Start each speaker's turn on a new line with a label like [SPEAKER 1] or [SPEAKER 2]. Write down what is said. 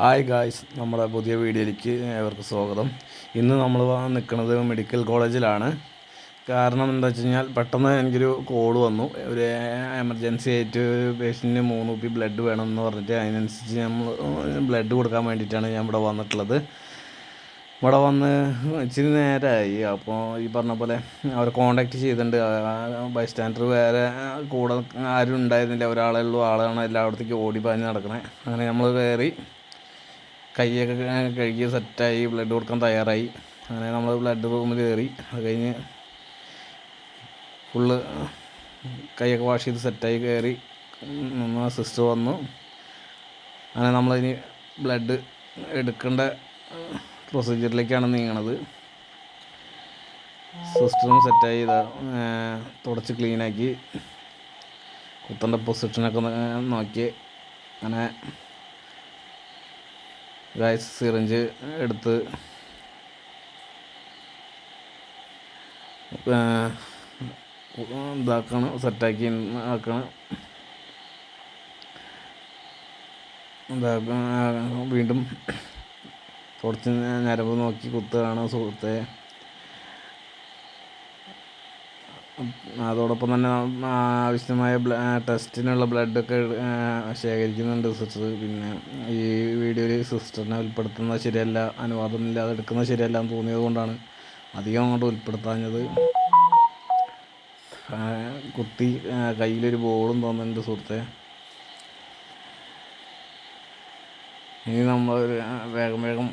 [SPEAKER 1] Hi guys നമ്മുടെ പുതിയ വീഡിയോയിലേക്ക് ഏവർക്ക് സ്വാഗതം. ഇന്ന് നമ്മൾ നിൽക്കുന്നത് മെഡിക്കൽ കോളേജിലാണ് കാരണം എന്താ വെച്ച് കഴിഞ്ഞാൽ പെട്ടെന്ന് എനിക്കൊരു കോൾ വന്നു. ഒരു എമർജൻസി ആയിട്ട് പേഷ്യന്റിന് മൂന്ന് കുപ്പി ബ്ലഡ് വേണമെന്ന് പറഞ്ഞിട്ട് അതിനനുസരിച്ച് നമ്മൾ ബ്ലഡ് കൊടുക്കാൻ വേണ്ടിയിട്ടാണ് ഞാൻ ഇവിടെ വന്നിട്ടുള്ളത്. ഇവിടെ വന്ന് ഇച്ചിരി നേരമായി അപ്പോൾ ഈ പറഞ്ഞ പോലെ അവർ കോണ്ടാക്ട് ചെയ്തിട്ടുണ്ട്. ബൈ സ്റ്റാൻഡർ വേറെ കൂടെ ആരും ഉണ്ടായിരുന്നില്ല. ഒരാളേ ഉള്ളൂ. ആളാണ് എല്ലായിടത്തേക്ക് ഓടി പാഞ്ഞ് നടക്കണേ. അങ്ങനെ നമ്മൾ കയറി. കൈയൊക്കെ കഴുകി സെറ്റായി ബ്ലഡ് കൊടുക്കാൻ തയ്യാറായി. അങ്ങനെ നമ്മൾ ബ്ലഡ് റൂമിൽ കയറി അത് കഴിഞ്ഞ് ഫുള്ള് കൈയൊക്കെ വാഷ് ചെയ്ത് സെറ്റായി കയറി സിസ്റ്റർ വന്നു. അങ്ങനെ നമ്മളിനി ബ്ലഡ് എടുക്കേണ്ട പ്രൊസീജിയറിലേക്കാണ് നീങ്ങണത്. സിസ്റ്ററും സെറ്റായി തുടച്ച് ക്ലീനാക്കി കുത്തേണ്ട പൊസിഷനൊക്കെ നോക്കി. അങ്ങനെ ഗായ്സ് സിറിഞ്ച് എടുത്ത് ഇതാക്കണം സെറ്റാക്കി ആക്കണം. വീണ്ടും കുറച്ച് ഞരമ്പ് നോക്കി കുത്തുകയാണ് സുഹൃത്തെ. അതോടൊപ്പം തന്നെ ആവശ്യമായ ടെസ്റ്റിനുള്ള ബ്ലഡൊക്കെ ശേഖരിക്കുന്നുണ്ട് സിസ്റ്റർ. പിന്നെ ഈ വീഡിയോയിൽ സിസ്റ്ററിനെ ഉൾപ്പെടുത്തുന്നത് ശരിയല്ല അനുവാദം ഇല്ലാതെ എടുക്കുന്നത് ശരിയല്ല എന്ന് തോന്നിയത് കൊണ്ടാണ് അധികം അങ്ങോട്ട് ഉൾപ്പെടുത്താഞ്ഞത്. കുത്തി കയ്യിലൊരു ബോളും തോന്നുന്നുണ്ട് സുഹൃത്തെ. ഇനി നമ്മൾ വേഗം വേഗം